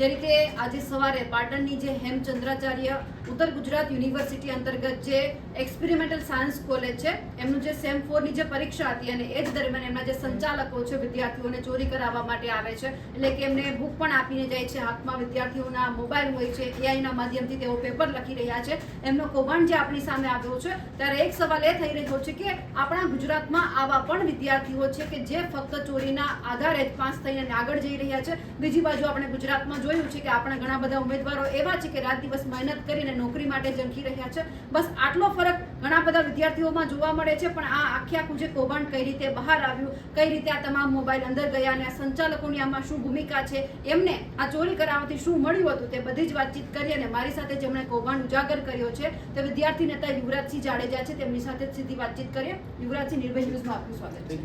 જે રીતે આજે સવારે પાટણની જે હેમચંદ્રાચાર્ય ઉત્તર ગુજરાત યુનિવર્સિટી અંતર્ગત જે એક્સપેરિમેન્ટલ સાયન્સ કોલેજ છે, એમનું જે સેમ ફોરની જે પરીક્ષા હતી અને એ જ દરમિયાન એમના જે સંચાલકો છે, વિદ્યાર્થીઓને ચોરી કરાવવા માટે આવે છે. એટલે કે એમને બુક પણ આપીને જાય છે, હાથમાં વિદ્યાર્થીઓના મોબાઈલ હોય છે એઆઈના માધ્યમથી તેઓ પેપર લખી રહ્યા છે. એમનો કૌભાંડ જે આપણી સામે આવ્યો છે, ત્યારે એક સવાલ એ થઈ રહ્યો છે કે આપણા ગુજરાતમાં આવા પણ વિદ્યાર્થીઓ છે કે જે ફક્ત ચોરીના આધારે જ પાસ થઈને આગળ જઈ રહ્યા છે? બીજી બાજુ આપણે ગુજરાતમાં જોયું છે કે આપણા ઘણા બધા ઉમેદવારો એવા છે કે રાત દિવસ મહેનત કરીને નોકરી માટે ઝંખી રહ્યા છે. બસ આટલો ફરક ઘણા બધા વિદ્યાર્થીઓમાં જોવા મળે છે પણ આ આખે આખું જે કૌભાંડ કઈ રીતે બહાર આવ્યું કઈ રીતે આ તમામ મોબાઈલ અંદર ગયા અને આ સંચાલકોની આમાં શું ભૂમિકા છે એમને આ ચોરી કરાવવાથી શું મળ્યું હતું તે બધી જ વાતચીત કરી અને મારી સાથે જેમણે કૌભાંડ ઉજાગર કર્યો છે તે વિદ્યાર્થી નેતા યુવરાજસિંહ જાડેજા છે તેમની સાથે સીધી વાતચીત કરીએ. યુવરાજસિંહ નિર્ભય ન્યૂઝમાં આપનું સ્વાગત છે.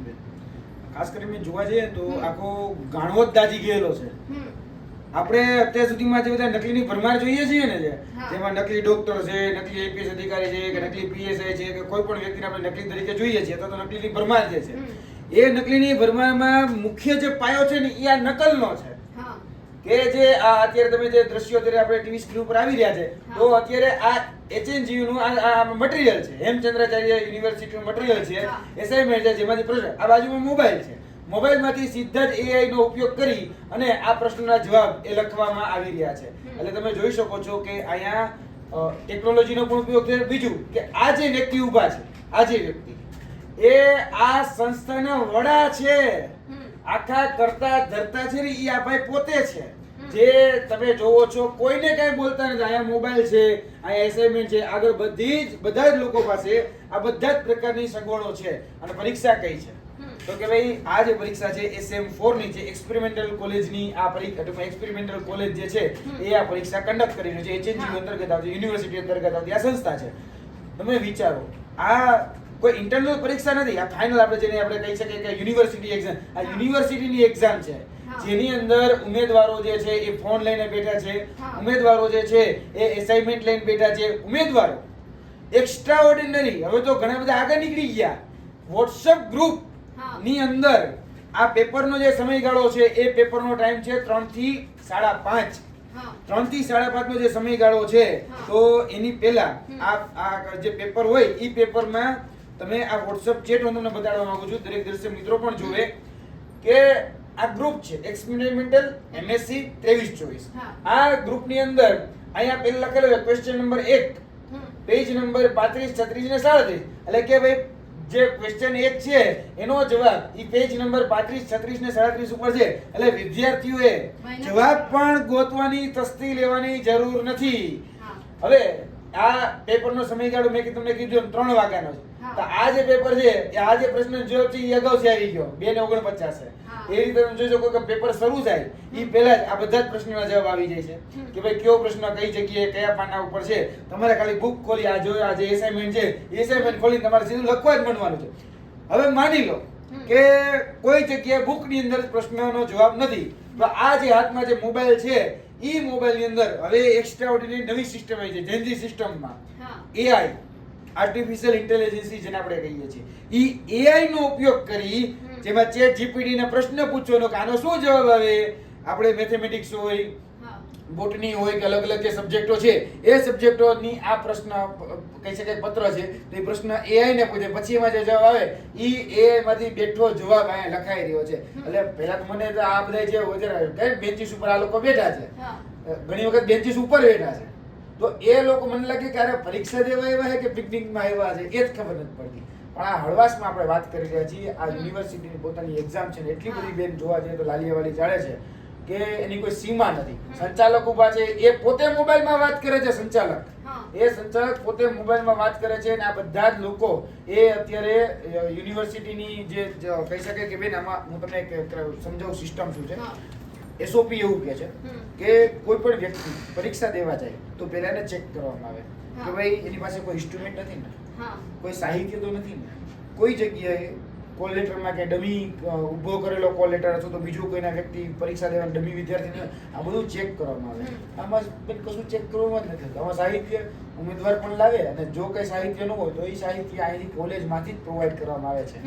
ખાસ કરીને જોવા જઈએ તો આખો ગાણવો જ દાજી ગયેલો છે. આપણે અત્યાર સુધીમાં જે બધા નકલીની ભરમાર જોઈએ છીએ ને જેમાં નકલી ડોક્ટર છે નકલી એપીએસ અધિકારી છે કે નકલી પીએસઆઈ છે કે કોઈ પણ વ્યક્તિને આપણે નકલી તરીકે જોઈએ છીએ તો નકલીની ભરમાર જે છે. એ નકલીની ભરમારમાં મુખ્ય જે પાયો છે ને એ આ નકલનો છે. કે જે આ અત્યારે તમે જે દ્રશ્યો અત્યારે આપણે ટીવી સ્ક્રીન ઉપર આવી રહ્યા છે તો અત્યારે આ HNGU નું આ મટીરિયલ છે હેમચંદ્રાચાર્ય યુનિવર્સિટીનું મટીરિયલ છે. એસાઇનમેન્ટ છે જેમાંથી પ્રશ્ન આ બાજુમાં મોબાઈલ છે. મોબાઈલમાંથી સીધા જ એઆઈ નો ઉપયોગ કરી અને આ પ્રશ્નના જવાબ એ લખવામાં આવી રહ્યા છે. એટલે તમે જોઈ શકો છો કે અહીંયા ટેકનોલોજીનો પણ ઉપયોગ થયો બીજું કે આ જે વ્યક્તિ ઊભા છે આ જે વ્યક્તિ એ આ સંસ્થાના વડા છે. આખા કરતા ધરતા છે ને એ આ ભાઈ પોતે છે. જે તમે જોવો છો કોઈને કઈ બોલતા નથી. અહીંયા મોબાઈલ છે અહીંયા એસાઇનમેન્ટ છે આગળ બધી જ બધા જ લોકો પાસે આ બધા જ પ્રકારની સગવડો છે અને પરીક્ષા કઈ છે. તો કે ભાઈ આ જે પરીક્ષા છે એ સેમ ફોરની છે. એક્સપેરિમેન્ટલ કોલેજની આ પરીક્ષા એક્સપેરિમેન્ટલ કોલેજ જે છે એ આ પરીક્ષા કન્ડક્ટ કરી રહ્યું છે એચએનજી. અંતર્ગત આવતી યુનિવર્સિટી અંતર્ગત આવતી આ સંસ્થા છે. તમે વિચારો આ કોઈ ઇન્ટરનલ પરીક્ષા નથી. આ ફાઇનલ આપણે જેને આપણે કહી શકીએ કે યુનિવર્સિટી એક્ઝામ આ યુનિવર્સિટી યુનિવર્સિટીની એક્ઝામ છે. જેની અંદર ઉમેદવારો જે છે એ ફોન લઈને બેઠા છે. ઉમેદવારો જે છે એ એસાઇનમેન્ટ લઈને બેઠા છે. ઉમેદવારો. એક્સ્ટ્રા ઓર્ડિનરી હવે તો ઘણા બધા આગળ નીકળી ગયા. WhatsApp group. ની અંદર આ પેપરનો જે સમયગાળો છે એ પેપરનો ટાઈમ છે ત્રણથી સાડા પાંચ. હા. ત્રણથી સાડા પાંચ નો જે સમયગાળો છે તો એની પહેલા આ આ જે પેપર હોય એ પેપરમાં તમે આ વોટ્સઅપ ચેટ હું તમને બતાડવા માંગુ છું દરેક દર્શક મિત્રો પણ જોવે કે આ ગ્રુપ છે એક્સપેરિમેન્ટલ એમએસસી ત્રેવીસ ચોવીસ. આ ગ્રુપની અંદર અહીંયા પહેલા લખેલો છે ક્વેશ્ચન નંબર એક. પેજ નંબર પાંત્રીસ છત્રીસ ને સાડત્રીસ. એટલે કે ભાઈ જે ક્વેશ્ચન એક છે એનો જવાબ ઈ પેજ નંબર પાંત્રીસ છત્રીસ ને સાડત્રીસ ઉપર છે. એટલે વિદ્યાર્થીઓએ જવાબ પણ ગોતવાની તસ્તી લેવાની જરૂર નથી. હવે આ પેપરનો સમયગાળો મેં તમને કીધું ત્રણ વાગ્યાનો છે. તો આ જે પેપર છે એ આ જે પ્રશ્ન જવાબ છે એ અગાઉથી આવી ગયો બે ને ઓગણપચાસ. એ રીતે તમે જોઈ શકો કે પેપર શરૂ થાય એ પહેલા જ આ બધા જ પ્રશ્નોના જવાબ આવી જાય છે. કે ભાઈ કયો પ્રશ્ન કઈ જગ્યાએ કયા પાના ઉપર છે તમારે ખાલી બુક ખોલી આ જો આ જે એસાઇનમેન્ટ છે એસાઇનમેન્ટ ખોલીને તમારે સીધું લખવા જ માંડવાનું છે. હવે માની લો કે કોઈ જગ્યાએ બુકની અંદર પ્રશ્નનો જવાબ નથી તો આ જે હાથમાં જે મોબાઈલ છે ઈ મોબાઈલની અંદર હવે એક્સ્ટ્રા ઓર્ડિનરી નવી સિસ્ટમ આવી છે જેનજી સિસ્ટમમાં એઆઈ આર્ટિફિશિયલ ઇન્ટેલિજન્સી જેને આપણે કહીએ છીએ. એ એઆઈ નો ઉપયોગ કરી જેમાં ચેટ જીપીટી ને પ્રશ્ન પૂછવાનો કે આનો શું જવાબ આવે? આપણે મેથેમેટિક્સ હોય બોટની હોય કે અલગ અલગ જે સબ્જેક્ટો છે એ સબ્જેક્ટોની આ પ્રશ્ન કહી શકાય પત્ર છે તો એ પ્રશ્ન એઆઈ ને પૂછે. પછી એમાં જે જવાબ આવે ઈ AI માંથી બેઠો જવાબ અહીંયા લખાઈ રહ્યો છે. એટલે પહેલા તો મને તો આ બધા જે કઈ બેન્ચીસ ઉપર આ લોકો બેઠા છે? ઘણી વખત બેન્ચીસ ઉપર બેઠા છે. તો એ લોકો મને લાગે કે અરે પરીક્ષા દેવા આવ્યા છે કે પિકનિકમાં આવ્યા છે? એ જ ખબર નથી પડતી. પણ આ હળવાશમાં આપણે વાત કરી રહ્યા છીએ આ યુનિવર્સિટીની પોતાની એક્ઝામ છે ને એટલી બધી બેન જોવા જઈએ તો લાલિયાવાળી ચાલે છે. કે એની કોઈ સીમા નથી. સંચાલક ઊભા છે એ પોતે મોબાઈલમાં વાત કરે છે સંચાલક. એ સંચાલક પોતે મોબાઈલમાં વાત કરે છે અને આ બધા જ લોકો એ અત્યારે યુનિવર્સિટીની જે કહી શકે કે બેન આમાં હું તમને સમજાવું સિસ્ટમ શું છે. એસઓપી એવું કહે છે કે કોઈ પણ વ્યક્તિ પરીક્ષા દેવા જાય તો પહેલા એને ચેક કરવામાં આવે કે ભાઈ એની પાસે કોઈ ઇન્સ્ટ્રુમેન્ટ નથી ને? કોઈ સાહિત્ય તો નથી ને? કોઈ જગ્યાએ કોલ લેટરમાં કે ડમી ઊભો કરેલો કોલ લેટર અથવા તો બીજું કોઈના વ્યક્તિ પરીક્ષા દેવા ડમી વિદ્યાર્થીને આ બધું ચેક કરવામાં આવે. આમાં બેન કશું ચેક કરવામાં જ નથી આમાં સાહિત્ય ઉમેદવાર પણ લાવે અને જો કંઈ સાહિત્ય ન હોય તો એ સાહિત્ય અહીંથી કોલેજમાંથી જ પ્રોવાઈડ કરવામાં આવે છે.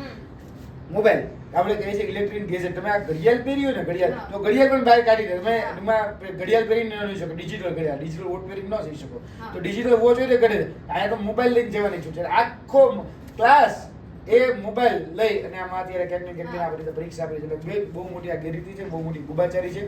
મોબાઈલ. આપણે કહીએ છીએ ઇલેક્ટ્રિક ગેજેટ તમે આ ઘડિયાળ પહેરી હોય ને ઘડિયાળ તો ઘડિયાળ પણ બહાર કાઢી દે. તમે એમાં ઘડિયાળ પહેરીને ન રહી શકો ડિજિટલ ઘડિયાળ. ડિજિટલ વોટ પહેરીને ન જઈ શકો. તો ડિજિટલ વોચ હોય તો ઘડે અહીંયા તો મોબાઈલ લઈને જવાની છે. આખો ક્લાસ એ મોબાઈલ લઈ અને આમાં અત્યારે ક્યાંક ને ક્યાંક. આપણે રીતે પરીક્ષા આપી છે. એટલે બે બહુ મોટી આ ગેરરીતિ છે બહુ મોટી ગુબાચારી છે.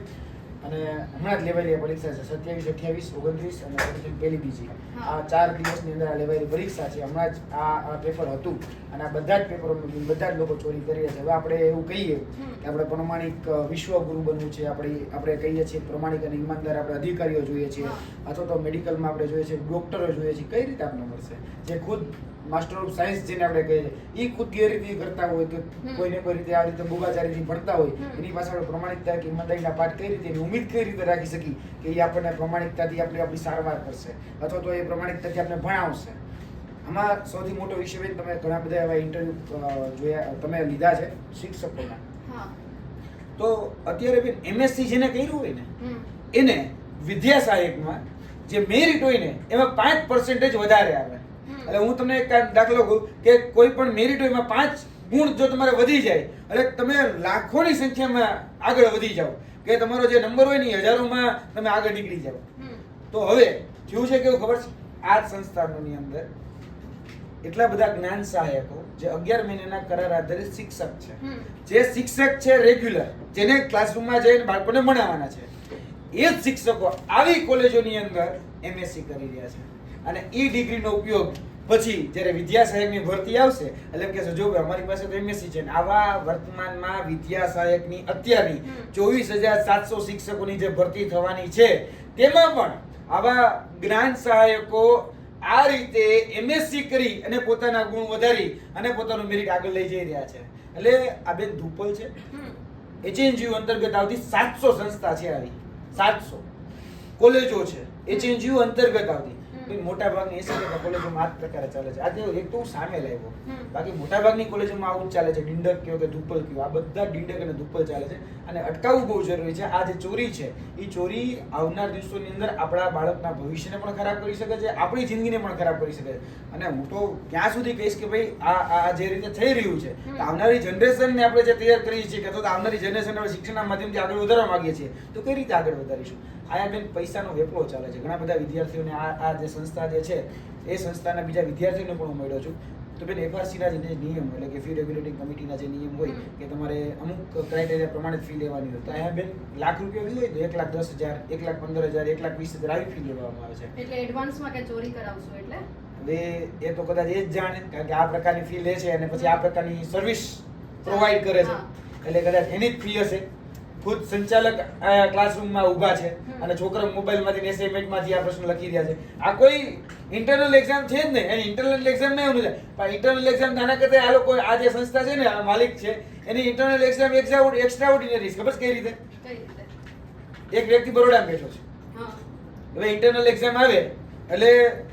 અને હમણાં જ લેવાયેલી આ પરીક્ષા છે સત્યાવીસ અઠ્યાવીસ ઓગણત્રીસ અને પહેલી બીજી. આ ચાર દિવસની અંદર આ લેવાયેલી પરીક્ષા છે. હમણાં જ આ આ પેપર હતું અને આ બધા જ પેપરો બધા જ લોકો ચોરી કરી રહ્યા છે. હવે આપણે એવું કહીએ કે આપણે પ્રમાણિક વિશ્વગુરુ બનવું છે. આપણે આપણે કહીએ છીએ પ્રમાણિક અને ઈમાનદાર આપણે અધિકારીઓ જોઈએ છીએ. અથવા તો મેડિકલમાં આપણે જોઈએ છીએ ડોક્ટરો જોઈએ છીએ. કઈ રીતે આપણે મળશે? જે ખુદ માસ્ટર ઓફ સાયન્સ જેને આપણે કહીએ એ ખુદ ગેરરીતિ કરતા હોય કે કોઈને કોઈ રીતે આ રીતે બોગાચારીથી ભણતા હોય એની પાસે આપણે પ્રમાણિકતા કે ઈમાનદારીના પાઠ કઈ રીતે એની ઉમેદ કઈ રીતે રાખી શકી કે એ આપણને પ્રમાણિકતાથી આપણે આપણી સારવાર કરશે અથવા તો એ પ્રમાણિકતાથી આપણે ભણાવશે. આમાં સૌથી મોટો વિષય બેન તમે ઘણા બધા એવા ઇન્ટરવ્યુ જોયા તમે લીધા છે શિક્ષકોના. હા. તો અત્યારે બેન એમએસસી જેને કર્યું હોય ને એને વિદ્યા સહાયકમાં જે મેરિટ હોય ને એમાં પાંચ પર્સન્ટેજ વધારે આવે. એટલે હું તમને એક દાખલો કહું કે કોઈ પણ મેરિટ હોય એમાં પાંચ ગુણ જો તમારે વધી જાય એટલે તમે લાખોની સંખ્યામાં આગળ વધી જાઓ. કે તમારો જે નંબર હોય ને હજારોમાં તમે આગળ નીકળી જાઓ. તો હવે થયું છે કેવું ખબર છે? આ સંસ્થાનોની અંદર એટલા બધા જ્ઞાન સહાયકો જે અગિયાર મહિનાના કરાર આધારિત શિક્ષક છે. જે શિક્ષક છે રેગ્યુલર જેને ક્લાસરૂમમાં જઈને બાળકોને ભણાવવાના છે. એ જ શિક્ષકો આવી કોલેજોની અંદર એમએસસી કરી રહ્યા છે. અને એ ડિગ્રીનો ઉપયોગ પછી જ્યારે વિદ્યા સહાયકની ભરતી આવશે એટલે કહેશે જો અમારી પાસે તો એમએસસી છે ને આવા વર્તમાનમાં વિદ્યા સહાયકની અત્યારની ચોવીસ હજાર સાતસો શિક્ષકોની જે ભરતી થવાની છે તેમાં પણ આવા જ્ઞાન સહાયકો આ રીતે એમએસસી કરી અને પોતાના ગુણ વધારી અને પોતાનું મેરિટ આગળ લઈ જઈ રહ્યા છે. એટલે આ બેન ધુપલ છે. એચએનજીયુ અંતર્ગત આવતી સાતસો સંસ્થા છે આવી. સાતસો. કોલેજો છે. એચએનજીયુ અંતર્ગત આવતી. મોટા ભાગની એસી ટકા કોલેજોમાં આ જ પ્રકારે ચાલે છે. આજે એક તો હું સામે લાવ્યો બાકી મોટા ભાગની કોલેજોમાં આવું જ ચાલે છે. ડિંડક કયો કે ધુપ્પલ કયો? આ બધા ડિંડક અને ધુપ્પલ ચાલે છે. અને અટકાવવું બહુ જરૂરી છે. આ જે ચોરી છે એ ચોરી આવનાર દિવસોની અંદર આપણા બાળકના ભવિષ્યને પણ ખરાબ કરી શકે છે. આપણી જિંદગીને પણ ખરાબ કરી શકે છે. અને હું તો ક્યાં સુધી કહીશ કે ભાઈ આ આ જે રીતે થઈ રહ્યું છે આવનારી જનરેશનને આપણે જે તૈયાર કરીએ છીએ કે તો આવનારી જનરેશન આપણે શિક્ષણના માધ્યમથી આગળ વધારવા માંગીએ છીએ તો કઈ રીતે આગળ વધારીશું? આયા બેન પૈસાનો વેપલો ચાલે છે. ઘણા બધા વિદ્યાર્થીઓને આ આ જે સંસ્થા જે છે એ સંસ્થાના બીજા વિદ્યાર્થીઓને પણ હું મળ્યો છું. તો બેન એફઆરસીના જે નિયમ એટલે કે ફી રેગ્યુલેટિંગ કમિટીના જે નિયમ હોય કે તમારે અમુક ક્રાઇટેરિયા પ્રમાણે ફી લેવાની હોય. તો અહીંયા બેન લાખ રૂપિયા ફી હોય તો એક લાખ દસ હજાર એક લાખ પંદર હજાર એક લાખ વીસ હજાર આવી ફી લેવામાં આવે છે. એટલે એડવાન્સમાં કે ચોરી કરાવશો એટલે? હવે એ તો કદાચ એ જ જાણે કારણ કે આ પ્રકારની ફી લે છે અને પછી આ પ્રકારની સર્વિસ પ્રોવાઈડ કરે છે. એટલે કદાચ એની જ ફી હશે. ખુદ સંચાલક આ ક્લાસરૂમમાં ઊભા છે અને છોકરા મોબાઈલમાંથી એસાઇનમેન્ટમાંથી આ પ્રશ્ન લખી રહ્યા છે. આ કોઈ ઇન્ટરનલ એક્ઝામ છે જ નહીં. એની ઇન્ટરનલ એક્ઝામ નહીં એવું પણ ઇન્ટરનલ એક્ઝામ આના કરતા આ લોકો આ જે સંસ્થા છે ને આ માલિક છે એની ઇન્ટરનલ એક્ઝામ એક્સ્ટ્રા ઓર્ડિનરી ખબર કઈ રીતે? એક વ્યક્તિ બરોડામાં બેઠો છે. હવે ઇન્ટરનલ એક્ઝામ આવે એટલે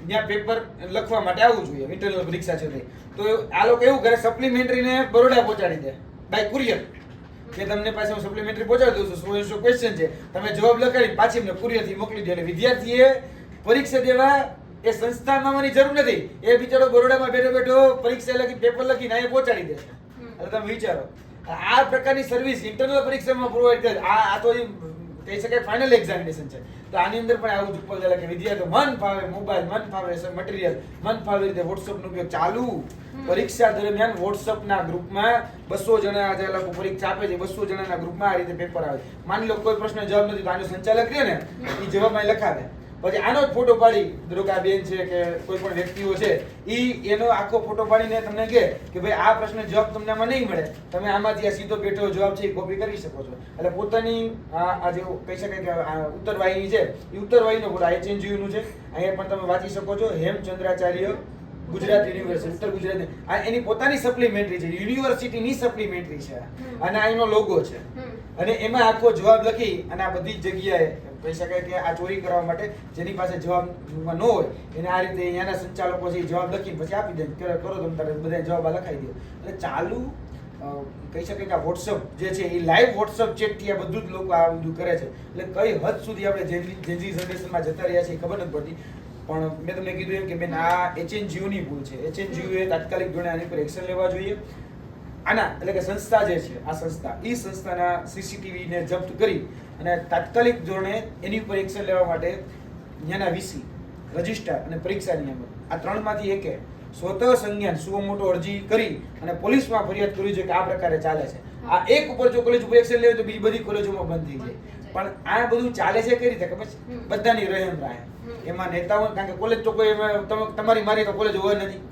ત્યાં પેપર લખવા માટે આવવું જોઈએ ઇન્ટરનલ પરીક્ષા છે તો. આ લોકો એવું કરે સપ્લિમેન્ટરીને બરોડા પહોંચાડી દે બાય કુરિયર કે તમને પાસે હું સપ્લિમેન્ટરી પહોંચાડી દઉં છું. સો સો ક્વેશ્ચન છે? તમે જવાબ લખાડી પાછી એમને કુરિયરથી મોકલી દો. એટલે વિદ્યાર્થીએ પરીક્ષા દેવા એ સંસ્થામાં આવવાની જરૂર નથી. એ બિચારો બરોડામાં બેઠો બેઠો પરીક્ષા લખી પેપર લખીને અહીંયા પહોંચાડી દે. એટલે તમે વિચારો. આ પ્રકારની સર્વિસ ઇન્ટરનલ પરીક્ષામાં પ્રોવાઈડ કરે. આ આ તો કહી શકાય ફાઇનલ એક્ઝામિનેશન છે. તો આની અંદર પણ આવું જ ઉપર કે વિદ્યાર્થીઓ મન ફાવે મોબાઈલ મન ફાવે મટીરિયલ મન ફાવે રીતે વોટ્સઅપ નો ઉપયોગ ચાલુ. પરીક્ષા દરમિયાન વોટ્સઅપ ના ગ્રુપમાં બસો જણા જે લોકો પરીક્ષા આપે છે બસો જણાના ગ્રુપમાં આ રીતે પેપર આવે. માની લો કોઈ પ્રશ્ન જવાબ નથી તો આનો સંચાલક રહે ને એ જવાબ અહીં લખાવે. પછી આનો જ ફોટો પાડી. ધારો કે આ બેન છે કે કોઈ પણ વ્યક્તિઓ છે એ એનો આખો ફોટો પાડીને તમને કહે કે ભાઈ આ પ્રશ્ન જવાબ તમને આમાં નહીં મળે. તમે આમાંથી આ સીધો બેઠો જવાબ છે એ કોપી કરી શકો છો. એટલે પોતાની આ જે કહી શકાય કે આ ઉત્તરવાહિની છે એ ઉત્તરવાહિનો ફોટો એચએનજીયુ નું છે. અહીંયા પણ તમે વાંચી શકો છો. હેમચંદ્રાચાર્ય ગુજરાત યુનિવર્સિટી ઉત્તર ગુજરાત. આ એની પોતાની સપ્લિમેન્ટરી છે. યુનિવર્સિટીની સપ્લિમેન્ટરી છે. અને આ એનો લોગો છે. અને એમાં આખો જવાબ લખી અને આ બધી જગ્યાએ કહી શકાય કે આ ચોરી કરવા માટે જેની પાસે જવાબ ન હોય, એને આ રીતે અહીંયાના સંચાલકો છે જવાબ લખીને પછી આપી દે. કરો તમે તારે બધા જવાબ લખાઈ દો. એટલે ચાલુ કહી શકાય કે આ વોટ્સઅપ જે છે એ લાઈવ વોટ્સઅપ ચેટથી આ બધું જ લોકો આ બધું કરે છે. એટલે કઈ હદ સુધી આપણે જેનજી જનરેશનમાં જતા રહ્યા છીએ ખબર નથી પડતી. પણ મેં તમને કીધું એમ કે બેન, આ એચએનજીઓની ભૂલ છે. એચએનજીઓએ તાત્કાલિક ધોરણે આની પર એક્શન લેવા જોઈએ. આના એટલે કે સંસ્થા જે છે આ સંસ્થા એ સંસ્થાના સીસીટીવી ને જપ્ત કરી અને તાત્કાલિક ધોરણે એની ઉપર એક્શન લેવા માટે ત્યાંના વીસી રજિસ્ટ્રાર અને પરીક્ષા નિયામક આ ત્રણમાંથી એકે સ્વતઃ સંજ્ઞાન સુઓ મોટો અરજી કરી અને પોલીસમાં ફરિયાદ કરી જોઈએ કે આ પ્રકારે ચાલે છે. આ એક ઉપર જો કોલેજ ઉપર એક્શન લેવી તો બીજી બધી કોલેજોમાં બંધ થઈ જાય. પણ આ બધું ચાલે છે કઈ રીતે? છે બધાની રહેમ રાહે. એમાં નેતાઓ કારણ કે કોલેજ તો કોઈ તમારી મારી તો કોલેજ હોય નથી.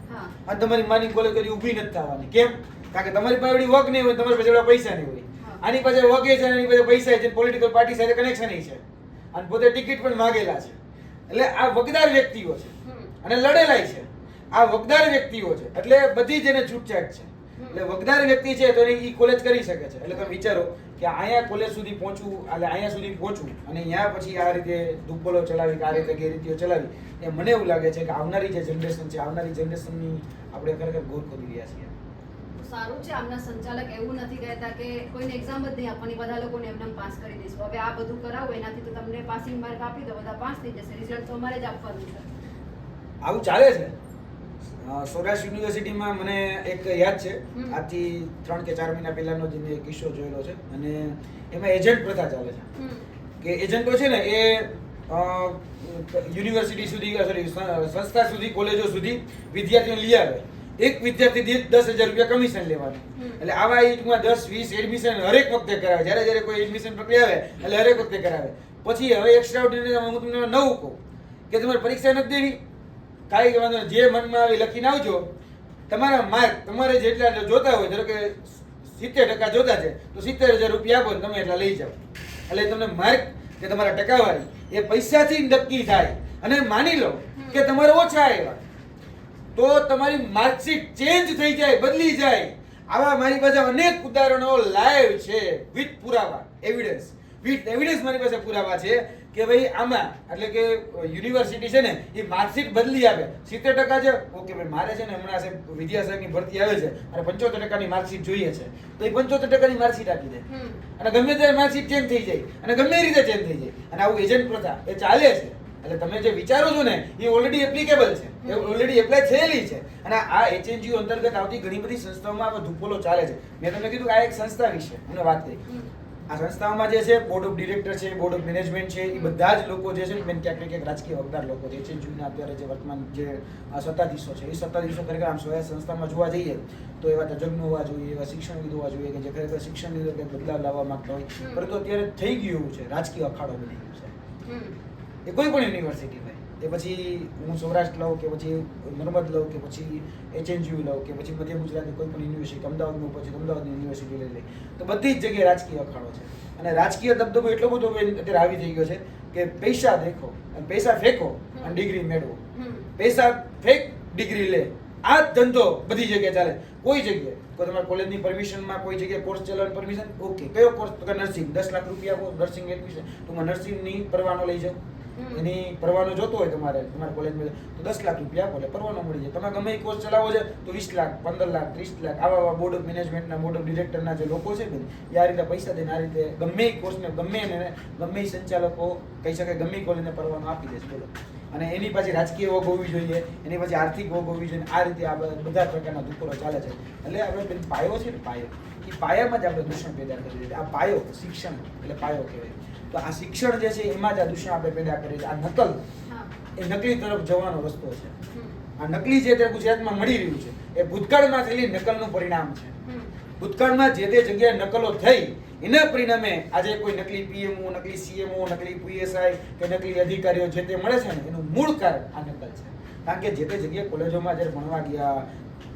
અને તમારી માની કોલેજ કરી ઊભી નથી થવાની. કેમ? કારણ કે તમારી પાસે વગ નહીં હોય તમારી પાસે પૈસા નહીં હોય. આની પાસે વગે છે એની પાસે પૈસા છે પોલિટિકલ પાર્ટી સાથે કનેક્શન છે. અને પોતે ટિકિટ પણ માગેલા છે. એટલે આ વગદાર વ્યક્તિઓ છે. અને લડેલાય છે. આ વગદાર વ્યક્તિઓ છે. એટલે બધી જ એને છૂટછાટ છે. એટલે વગદાર વ્યક્તિ છે તો એ કોલેજ કરી શકે છે. એટલે તમે વિચારો કે અહીંયા કોલેજ સુધી પહોંચવું એટલે અહીંયા સુધી પહોંચવું અને અહીંયા પછી આ રીતે દુબ્બલો ચલાવી આ રીતે ગેરરીતિઓ ચલાવી એ મને એવું લાગે છે કે આવનારી જે જનરેશન છે આવનારી જનરેશનની આપણે ખરેખર ગોર ખોદી રહ્યા છીએ. સારું છે. આમના સંચાલક એવું નથી કહેતા કે કોઈને એક્ઝામ જ નહીં આપવાની બધા લોકોને એમને પાસ કરી દઈશું. હવે આ બધું કરાવો એનાથી તો તમને પાસિંગ માર્ક આપી દો બધા પાસ થઈ જશે. રિઝલ્ટ તો અમારે જ આપવાનું છે. આવું ચાલે છે? સૌરાષ્ટ્ર યુનિવર્સિટીમાં મને એક યાદ છે. આજથી ત્રણ કે ચાર મહિના પહેલાનો જે મેં કિસ્સો જોયેલો છે. અને એમાં એજન્ટ પ્રથા ચાલે છે. કે એજન્ટો છે ને એ યુનિવર્સિટી સુધી સોરી સંસ્થા સુધી કોલેજો સુધી વિદ્યાર્થીઓ લઈ આવે. એક વિદ્યાર્થી દીઠ દસ હજાર રૂપિયા કમિશન લેવાનું. એટલે આવા ટૂંકમાં દસ વીસ એડમિશન હરેક વખતે કરાવે. જ્યારે જ્યારે કોઈ એડમિશન પ્રક્રિયા આવે એટલે હરેક વખતે કરાવે. પછી હવે એક્સ્ટ્રા હું તમને નવું કહું કે તમારે પરીક્ષા નથી દેવી. કાંઈ વાંધો જે મનમાં આવે લખીને આવજો. તમારા માર્ક તમારે જેટલા જોતા હોય ધારો કે સિત્તેર ટકા જોતા છે તો સિત્તેર હજાર રૂપિયા આપો ને તમે એટલા લઈ જાઓ. એટલે તમને માર્ક કે તમારા ટકાવારી એ પૈસાથી નક્કી થાય. અને માની લો કે તમારે ઓછા આવ્યા. તો તમારી માર્કશીટ ચેન્જ થઈ જાય બદલી જાય. આવા મારી પાસે અનેક ઉદાહરણો લાઈવ છે વિથ પુરાવા એવિડન્સ વિથ એવિડન્સ મારી પાસે પુરાવા છે કે ભાઈ આમાં એટલે કે યુનિવર્સિટી છે ને એ માર્કશીટ બદલી આપે. સિત્તેર ટકા છે ઓકે ભાઈ મારે છે ને હમણાં છે વિદ્યાસાહેબની ભરતી આવે છે અને પંચોતેર ટકાની માર્કશીટ જોઈએ છે. તો એ પંચોતેર ટકાની માર્કશીટ આપી દે. અને ગમે ત્યારે માર્કશીટ ચેન્જ થઈ જાય અને ગમે રીતે ચેન્જ થઈ જાય. અને આવું એજન્ટ પ્રથા એ ચાલે છે. એટલે તમે જે વિચારો છો ને એ ઓલરેડી એપ્લિકેબલ છે. એ ઓલરેડી એપ્લાય થયેલી છે. અને આ એચએનજીઓ અંતર્ગત આવતી ઘણી બધી સંસ્થાઓમાં આવા ધૂપોલો ચાલે છે. મેં તમને કીધું કે આ એક સંસ્થા વિશે મને વાત કરી. આ સંસ્થાઓમાં જે છે બોર્ડ ઓફ ડિરેક્ટર છે બોર્ડ ઓફ મેનેજમેન્ટ છે એ બધા જ લોકો જે છે ને મેન ક્યાંક ને ક્યાંક રાજકીય વગદાર લોકો છે જૂના અત્યારે જે વર્તમાન જે આ સત્તાધીશો છે એ સત્તાધીશો ખરેખર આમ સ્વયં સંસ્થામાં જોવા જઈએ તો એવા તજજ્ઞ હોવા જોઈએ એવા શિક્ષણવિદ હોવા જોઈએ કે જે ખરેખર શિક્ષણની અંદર કંઈક બદલાવ લાવવા માંગતા હોય. પરંતુ અત્યારે થઈ ગયું છે રાજકીય અખાડો બની ગયું છે. એ કોઈ પણ યુનિવર્સિટી હોય. એ પછી હું સૌરાષ્ટ્ર લઉં કે પછી નર્મદ લઉં કે પછી એચએનજીયુ લઉં કે પછી મધ્ય ગુજરાતની કોઈ પણ યુનિવર્સિટી અમદાવાદનું પછી અમદાવાદની યુનિવર્સિટી લઈ લે તો બધી જ જગ્યાએ રાજકીય અખાડો છે. અને રાજકીય દબદબો એટલો બધો અત્યારે આવી થઈ ગયો છે કે પૈસા દેખો અને પૈસા ફેંકો અને ડિગ્રી મેળવો. પૈસા ફેંક ડિગ્રી લે. આ જ ધંધો બધી જગ્યાએ ચાલે. કોઈ જગ્યાએ કોઈ તમારા કોલેજની પરમિશનમાં કોઈ જગ્યાએ કોર્સ ચલાવવાની પરમિશન ઓકે કયો કોર્સ તો કે નર્સિંગ દસ લાખ રૂપિયા નર્સિંગ એડમિશન તો નર્સિંગની પરવાનો લઈ જાઓ. એની પરવાનો જોતો હોય તમારે, તમારા કોલેજમાં તો દસ લાખ રૂપિયા એટલે પરવાનો મળી જાય. તમે ગમે એ કોર્સ ચલાવો છે, તો વીસ લાખ, પંદર લાખ, ત્રીસ લાખ, આવા આવા બોર્ડ ઓફ મેનેજમેન્ટના બોર્ડ ઓફ ડિરેક્ટરના જે લોકો છે ને, એ આ રીતે પૈસા દઈને આ રીતે ગમે એ કોર્સને ગમે એને, ગમે એ સંચાલકો કહી શકાય, ગમે કોલેજને પરવાનો આપી દેશે બોલો. અને એની પાછી રાજકીય વગ હોવી જોઈએ, એની પછી આર્થિક વગ હોવી જોઈએ, આ રીતે આ બધા પ્રકારના દુઃખો ચાલે છે. એટલે આપણે પાયો છે ને, પાયો. એ પાયામાં જ આપણે દૂષણ પેદા કરી દીધું. આ પાયો, શિક્ષણ, એટલે પાયો કહેવાય. તો આ શિક્ષણ જે છે એમાં જ આ દૂષણ આપણે પેદા કરીએ છીએ. આ નકલ એ નકલી તરફ જવાનો રસ્તો છે. આ નકલી જે તે ગુજરાતમાં મળી રહ્યું છે એ ભૂતકાળમાં થયેલી નકલનું પરિણામ છે. ભૂતકાળમાં જે તે જગ્યાએ નકલો થઈ એના પરિણામે આજે કોઈ નકલી પીએમઓ નકલી સીએમઓ નકલી પીએસઆઈ કે નકલી અધિકારીઓ જે તે મળે છે ને એનું મૂળ કારણ આ નકલ છે. કારણ કે જે તે જગ્યાએ કોલેજોમાં જ્યારે ભણવા ગયા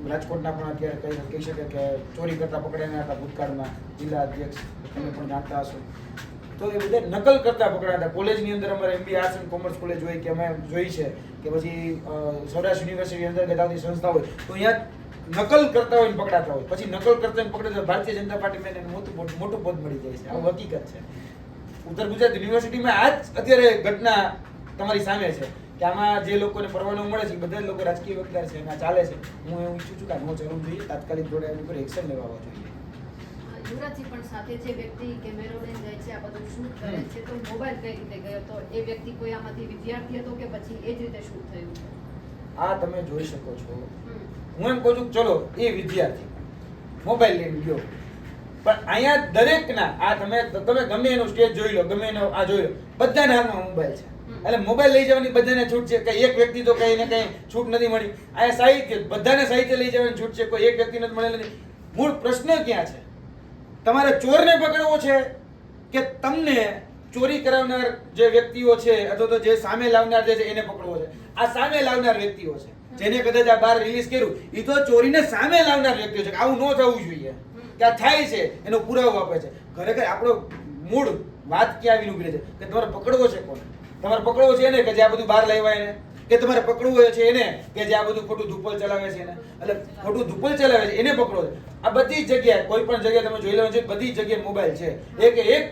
રાજકોટના પણ અત્યારે કહી કહી શકે કે ચોરી કરતા પકડાયા હતા ભૂતકાળમાં જિલ્લા અધ્યક્ષ તમે પણ જાણતા હશો. તો એ બધા નકલ કરતા પકડાયા હતા. કોલેજની અંદર અમારે MB arts and commerce college હોય કે અમે જોઈ છે કે પછી સૌરાષ્ટ્ર યુનિવર્સિટી અંતર્ગત આવતી સંસ્થા હોય, તો અહીંયા નકલ કરતા હોય પકડાતા હોય. પછી નકલ કરતા હોય ને પકડે તો ભારતીય જનતા પાર્ટીમાં એને મોટું મોટું પદ મળી જાય છે. આવું હકીકત છે. ઉત્તર ગુજરાત યુનિવર્સિટીમાં આ જ અત્યારે ઘટના તમારી સામે છે કે આમાં જે લોકોને પરવાનો મળે છે બધા લોકો રાજકીય વકીલ છે એના ચાલે છે. હું એવું ઈચ્છું છું કે આ નો જરૂર જોઈએ. તાત્કાલિક જોડે એની એક્શન લેવા જોઈએ. યુવરાજજી પણ સાથે જે વ્યક્તિ કેમેરો લઈને જાય છે આ બધું શૂટ કરે છે તો મોબાઈલ કઈ રીતે ગયો? તો એ વ્યક્તિ કોઈ આમાંથી વિદ્યાર્થી હતો કે પછી એ જ રીતે શૂટ થયું? આ તમે જોઈ શકો છો. હું એમ કહું છું કે ચલો એ વિદ્યાર્થી મોબાઈલ લઈને ગયો. પણ અહીંયા દરેકના આ તમે તમે ગમે એનો સ્ટેજ જોઈ લો ગમે એનો આ જોઈ લો બધાના હાથમાં મોબાઈલ છે. એટલે મોબાઈલ લઈ જવાની બધાને છૂટ છે કે એક વ્યક્તિ તો કઈ ને કઈ છૂટ નથી મળી. આ સાહિત્ય બધાને સાહિત્ય લઈ જવાની છૂટ છે કોઈ એક વ્યક્તિને નથી મળેલી. મૂળ પ્રશ્ન ક્યાં છે? તમારે ચોરને પકડવો છે કે તમને ચોરી કરાવનાર જે વ્યક્તિઓ છે અથવા તો જે સામે લાવનાર જે છે એને પકડવો છે? આ સામે લાવનાર વ્યક્તિઓ છે. જેને કદાચ આ બાર રિલીઝ કર્યું એ તો ચોરીને સામે લાવનાર વ્યક્તિઓ છે. આવું ન થવું જોઈએ. કે આ થાય છે એનો પુરાવો આપે છે. ખરેખર આપણો મૂળ વાત ક્યાં આવીને ઊભી છે? કે તમારે પકડવો છે કોને તમારે પકડવો છે એને કે જે આ બધું બહાર લાવ્યા એને? કે તમારે પકડવું છે એને કે જે આ બધું ખોટું ધુપલ ચલાવે છે એને. એટલે ખોટું ધુપલ ચલાવે છે એને પકડો. આ બધી જગ્યાએ કોઈ પણ જગ્યાએ તમે જોઈ લેવા છે બધી જગ્યાએ મોબાઈલ છે. એક એક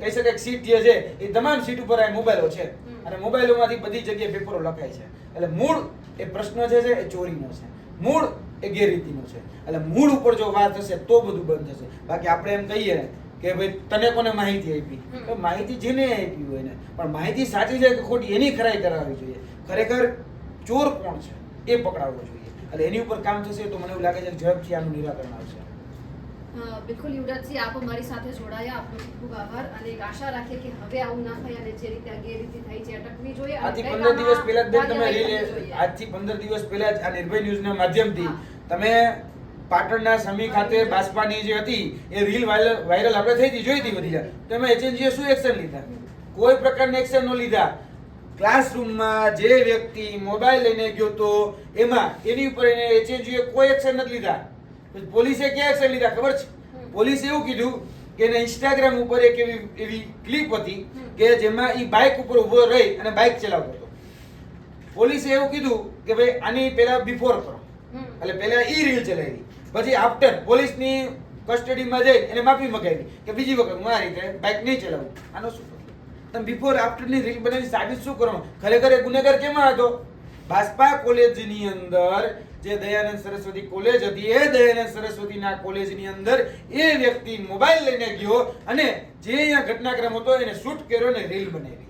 કહી શકાય કે સીટ જે છે એ તમામ સીટ ઉપર આ મોબાઈલો છે. અને મોબાઈલોમાંથી બધી જગ્યાએ પેપરો લખાય છે. એટલે મૂળ એ પ્રશ્ન જે છે એ ચોરીનો છે. મૂળ એ ગેરરીતિનો છે. એટલે મૂળ ઉપર જો વાત હશે તો બધું બંધ થશે. બાકી આપણે એમ કહીએ ને કે ભાઈ તને કોને માહિતી આપી. તો માહિતી જેને આપી હોય ને પણ માહિતી સાચી છે કે ખોટી એની ખરાઈ કરાવવી જોઈએ. ખરેખર ચોર કોણ છે? એ પકડાવવો જોઈએ. એટલે એની ઉપર કામ થશે તો મને એવું લાગે છે કે ઝડપથી આનું નિરાકરણ આવશે. બિલકુલ યુવરાજસિંહ આપ અમારી સાથે જોડાયા. આપનો ખૂબ ખૂબ આભાર અને એક આશા રાખીએ કે હવે આવું ના થાય અને જે રીતે આ ગેરરીતિ થઈ છે અટકવી જોઈએ આજથી પંદર દિવસ પહેલા જ તમે. આજથી પંદર દિવસ પહેલા જ આ નિર્ભય ન્યૂઝના માધ્યમથી તમે પાટણના સમી ખાતે બાસ્પાની જે હતી એ રીલ વાયરલ આપણે થઈ હતી જોઈ હતી બધી તમે તો એમાં એચએનજીએ શું એક્શન લીધા? કોઈ પ્રકારના એક્શન ન લીધા. ક્લાસરૂમમાં જે વ્યક્તિ મોબાઈલ લઈને ગયો તો એમાં એની ઉપર એને એચએનજીએ કોઈ એક્શન નથી લીધા. પોલીસે ક્યાં એક્શન લીધા ખબર છે? પોલીસે એવું કીધું કે એને ઇન્સ્ટાગ્રામ ઉપર એક એવી એવી ક્લિપ હતી કે જેમાં એ બાઇક ઉપર ઊભો રહી અને બાઇક ચલાવતો હતો. પોલીસે એવું કીધું કે ભાઈ આની પહેલા બિફોર કરો. એટલે પહેલા ઈ રીલ ચલાવી. પછી આફ્ટર પોલીસની કસ્ટડીમાં જઈ એને માફી મગાવી. કે બીજી વખત હું આ રીતે બાઇક નહીં ચલાવું. આનો શું? તમે બિફોર આફ્ટરની રીલ બનાવી સાબિત શું કરો? ખરેખર એ ગુનેગાર કેમાં હતો? બાસ્પા કોલેજની અંદર જે દયાનંદ સરસ્વતી કોલેજ હતી, એ દયાનંદ સરસ્વતીના કોલેજની અંદર એ વ્યક્તિ મોબાઈલ લઈને ગયો અને જે અહીંયા ઘટનાક્રમ હતો એને શૂટ કર્યો અને રીલ બનાવી.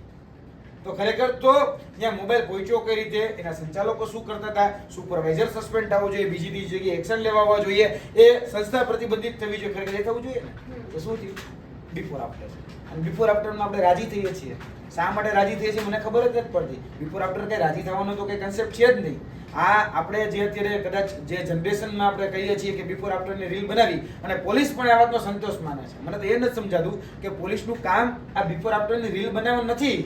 તો ખરેખર તો ત્યાં મોબાઈલ પહોંચ્યો કઈ રીતે? એના સંચાલકો શું કરતા હતા? સુપરવાઇઝર સસ્પેન્ડ થવો જોઈએ, બીજી બીજી જગ્યાએ એક્શન લેવા જોઈએ. એ સંસ્થા પ્રતિબંધિત થવી જોઈએ, ખરેખર એ થવું જોઈએ ને? તો શું થયું? બિફોર આફ્ટર અને બિફોર આફ્ટરમાં આપણે રાજી થઈએ છીએ. શા માટે રાજી થઈએ છીએ? મને ખબર જ નથી પડતી. બિફોર આફ્ટર કંઈ રાજી થવાનો તો કંઈ કન્સેપ્ટ છે જ નહીં. આ આપણે જે અત્યારે કદાચ જે જનરેશનમાં આપણે કહીએ છીએ કે બિફોર આફ્ટરની રીલ બનાવી અને પોલીસ પણ આ વાતનો સંતોષ માને છે. મને તો એ નથી સમજાતું કે પોલીસનું કામ આ બિફોર આફ્ટરની રીલ બનાવવાનું નથી.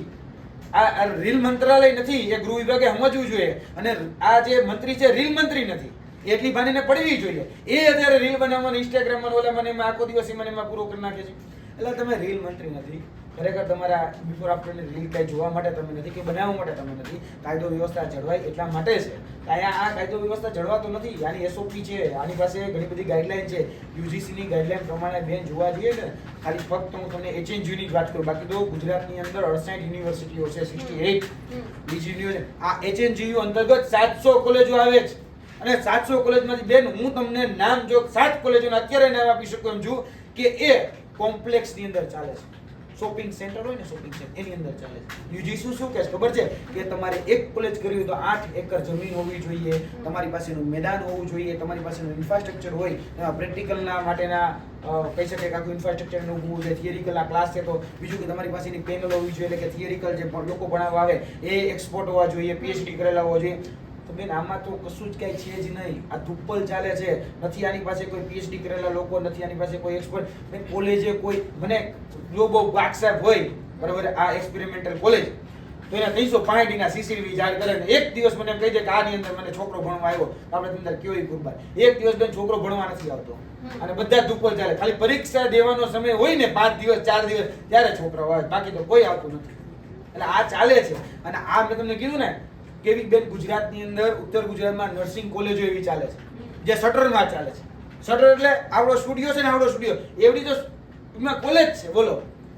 આ રીલ મંત્રાલય નથી. એ ગૃહ વિભાગે સમજવું જોઈએ. અને આ જે મંત્રી છે રીલ મંત્રી નથી. એટલી ભાનીને પડવી જોઈએ. એ અત્યારે રીલ બનાવવાનું ઇન્સ્ટાગ્રામમાં ઓલા મને આખો દિવસ મને પૂરો કરી નાખે છે. એટલે તમે રીલ મંત્રી નથી. ખરેખર તમારા બિફોર આફ્ટરની રીલ કંઈ જોવા માટે તમે નથી કે બનાવવા માટે તમે નથી. કાયદો વ્યવસ્થા જળવાય એટલા માટે છે. અહીંયા આ કાયદો વ્યવસ્થા જળવાતો નથી. આની એસઓપી છે, આની પાસે ઘણી બધી ગાઈડલાઈન છે. યુજીસીની ગાઈડલાઈન પ્રમાણે બેન જોવા જઈએ ને, ખાલી ફક્ત હું તમને એચએનજીની જ વાત કરું. બાકી તો ગુજરાતની અંદર અડસાઠ યુનિવર્સિટીઓ છે સિક્સટી એઇટ. બીજી આ એચએનજીયુ અંતર્ગત સાતસો કોલેજો આવે છે અને સાતસો કોલેજમાંથી બેન હું તમને નામ જો સાત કોલેજોના અત્યારે નામ આપી શકું એમ છું કે એ કોમ્પ્લેક્સની અંદર ચાલે છે. શોપિંગ સેન્ટર હોય ને શોપિંગ સેન્ટર, એની અંદર ચાલે છે. યુજીસી શું કહે છે? ખબર છે? કે તમારે એક કોલેજ કરવી હોય તો આઠ એકર જમીન હોવી જોઈએ, તમારી પાસેનું મેદાન હોવું જોઈએ, તમારી પાસેનું ઇન્ફ્રાસ્ટ્રક્ચર હોય પ્રેક્ટિકલના માટેના કહી શકે કે આખું ઇન્ફ્રાસ્ટ્રક્ચર ઊભું છે થિયરિકલ આ ક્લાસ છે તો બીજું કે તમારી પાસેની પેનલ હોવી જોઈએ, એટલે કે થિયરિકલ જે લોકો ભણાવવા આવે, એ એક્સપોર્ટ હોવા જોઈએ પીએચડી કરેલા હોવા જોઈએ. તો બેન આમાં તો કશું જ કાંઈ છે જ નહીં. આ ધુપ્પલ ચાલે છે. નથી આની પાસે કોઈ પીએચડી કરેલા લોકો નથી આની પાસે કોઈ એક્સપર્ટ બેન કોલેજે કોઈ મને ગ્લોબો બાગ સાહેબ હોય બરાબર આ એક્સપેરિમેન્ટલ કોલેજ તો એના ત્રણસો પાંઠ સીસીટીવી જાહેર કરે ને એક દિવસ મને કહી દે કે આની અંદર મને છોકરો ભણવા આવ્યો. આપણે અંદર કયો કુરબાન એક દિવસ બેન છોકરો ભણવા નથી આવતો. અને બધા જ ધુપ્પલ ચાલે. ખાલી પરીક્ષા દેવાનો સમય હોય ને પાંચ દિવસ ચાર દિવસ ત્યારે છોકરાઓ આવે બાકી તો કોઈ આવતું નથી. એટલે આ ચાલે છે. અને આ મેં તમને કીધું ને કેવી બેન ગુજરાતની અંદર, ઉત્તર ગુજરાતમાં નર્સિંગ કોલેજો એવી ચાલે છે, જે શટરમાં ચાલે છે. શટર એટલે આવડો સ્ટુડિયો છે ને આવડો સ્ટુડિયો. એવડી તો એમાં કોલેજ છે, બોલો.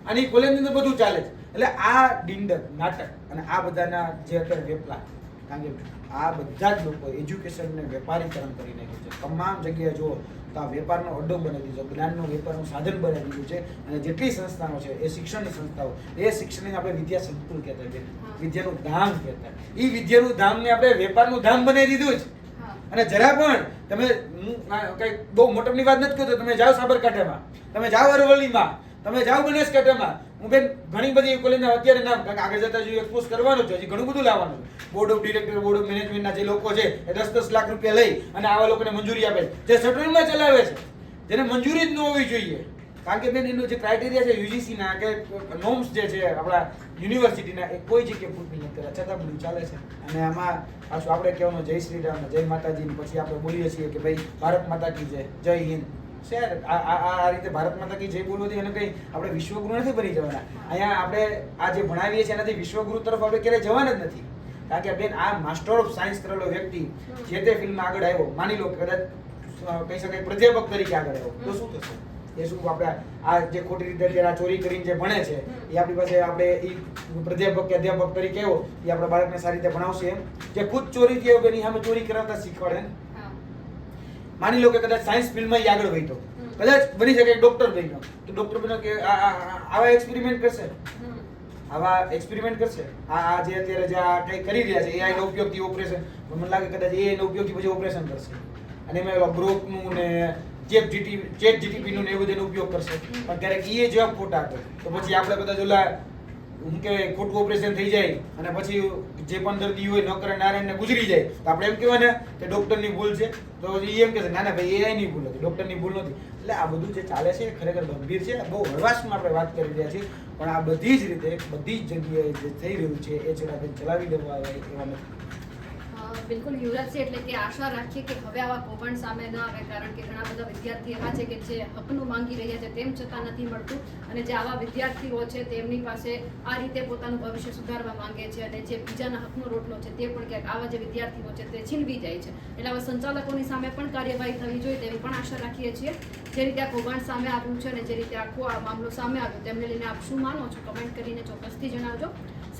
અને એ કોલેજની અંદર બધું ચાલે છે. એટલે આ ડિંડર નાટક અને આ બધાના જે અત્યારે વેપલા, કારણ કે આ બધા જ લોકો એજ્યુકેશનને વેપારીકરણ કરી નાખ્યું છે. તમામ જગ્યાએ જુઓ તો આ વેપારનો અડ્ડો બનાવી દીધો જ્ઞાનનો વેપારનું સાધન બનાવી દીધું છે. અને જેટલી સંસ્થાઓ છે એ શિક્ષણની સંસ્થાઓ એ શિક્ષણને આપણે વિદ્યા સંકુલ કહેતા છે. વિદ્યાનું ધામ કહેતા એ વિદ્યાનું ધામને આપણે વેપારનું ધામ બનાવી દીધું છે અને જરા પણ તમે હું કંઈક બહુ મોટરની વાત નથી કરતો તમે જાઓ સાબરકાંઠામાં. તમે જાઓ અરવલ્લીમાં. તમે જાઓ બનાસકાંઠામાં હું બેન ઘણી બધી કોલેજના અત્યારે નામ, કારણ કે આગળ જતા જો એક્સપોઝ કરવાનું છે, હજી ઘણું બધું લાવવાનું board of director board of મેનેજમેન્ટના જે લોકો છે, એ દસ દસ લાખ રૂપિયા લઈ અને આવા લોકોને મંજૂરી આપે જે શટરમાં ચલાવે છે, જેને મંજૂરી જ ન હોવી જોઈએ. કારણ કે બેન એનું જે ક્રાઇટેરિયા છે યુજીસી ના કે નોમ્સ જે છે, આપણા યુનિવર્સિટીના એ કોઈ જગ્યાએ ફૂલફિલ નથી કર્યા છતાં બધું ચાલે છે. અને આમાં પાછું આપણે કહેવાનું જય શ્રી રામ, જય માતાજી પછી આપણે બોલીએ છીએ કે ભાઈ, ભારત માતા કી જય. જય હિન્દ. શેર આ રીતે ભારત માતા કી જય બોલવાથી એને કંઈ આપણે વિશ્વગુરુ નથી બની જવાના. અહીંયા આપણે આ જે ભણાવીએ છીએ, એનાથી વિશ્વગુરુ તરફ આપણે ક્યારેય જવાના જ નથી. કારણ કે બેન, આ માસ્ટર ઓફ સાયન્સ કરેલો વ્યક્તિ જે તે ફિલ્મમાં આગળ આવ્યો, માની લો કદાચ કહી શકાય પ્રાધ્યાપક તરીકે આગળ આવ્યો. તો શું થશે? એ શું આપણે આ જે ખોટી રીતે અત્યારે આ ચોરી કરીને જે ભણે છે, એ આપણી પાસે આપણે એ પ્રાધ્યાપક કે અધ્યાપક તરીકે એવો એ આપણા બાળકને સારી રીતે ભણાવશે એમ. જે ખુદ ચોરી થયો કે એની સામે ચોરી કરાવતા શીખવાડે. માની લો કે કદાચ સાયન્સ ફિલ્ડમાં આગળ વધ્યો. હમ. કદાચ બની શકે ડોક્ટર બન્યો. તો ડોક્ટર બન્યો કે આ- આ- આ- આવા એક્સપેરિમેન્ટ કરશે. આવા એક્સપેરિમેન્ટ કરશે. આ આ જે અત્યારે જે આ કંઈ કરી રહ્યા છે એઆઈ નો ઉપયોગથી ઓપરેશન મને લાગે કદાચ એઆઈ નો ઉપયોગથી પછી ઓપરેશન કરશે. અને એમાં એવા ગ્રોપનું ને ચેટ જીટી ચેટ જીટીપી નું એ બધાનો ઉપયોગ કરશે. પણ ક્યારેક એ જવાબ ખોટા તો પછી આપણે કદાચ ઓલા હું કે ખોટું ઓપરેશન થઈ જાય અને પછી જે પણ દર્દી હોય નોકર નારાયણને ગુજરી જાય, તો આપણે એમ કહેવાય ને કે ડોક્ટરની ભૂલ છે. તો એ એમ કે ના ના, ભાઈ એઆઈ ની ભૂલ હતી ડોક્ટરની ભૂલ નથી એટલે આ બધું જે ચાલે છે ખરેખર ગંભીર છે, બહુ હળવાશમાં આપણે વાત કરી રહ્યા છીએ, પણ આ બધી જ રીતે, બધી જ જગ્યાએ જે થઈ રહ્યું છે, એ ચલાવી ચલાવી દેવા એવા નથી. બિલકુલ યુવરાજસિંહ એટલે કે આશા રાખીએ કે હવે આવા કૌભાંડ સામે ન આવે, કારણ કે ઘણા બધા વિદ્યાર્થી એવા છે કે જે હકનું માંગી રહ્યા છે, તેમ છતાં નથી મળતું. અને જે આવા વિદ્યાર્થીઓ છે, તેમની પાસે આ રીતે પોતાનું ભવિષ્ય સુધારવા માંગે છે અને જે બીજાના હકનો રોટલો છે, તે પણ ક્યાંક આવા જે વિદ્યાર્થીઓ છે, તે છીનવી જાય છે. એટલે આવા સંચાલકોની સામે પણ કાર્યવાહી થવી જોઈએ, તેવી પણ આશા રાખીએ છીએ. જે રીતે આ કૌભાંડ સામે આવ્યું છે અને જે રીતે આખો આ મામલો સામે આવ્યો, તેમને લઈને આપ શું માનો છો? કમેન્ટ કરીને ચોક્કસથી જણાવજો.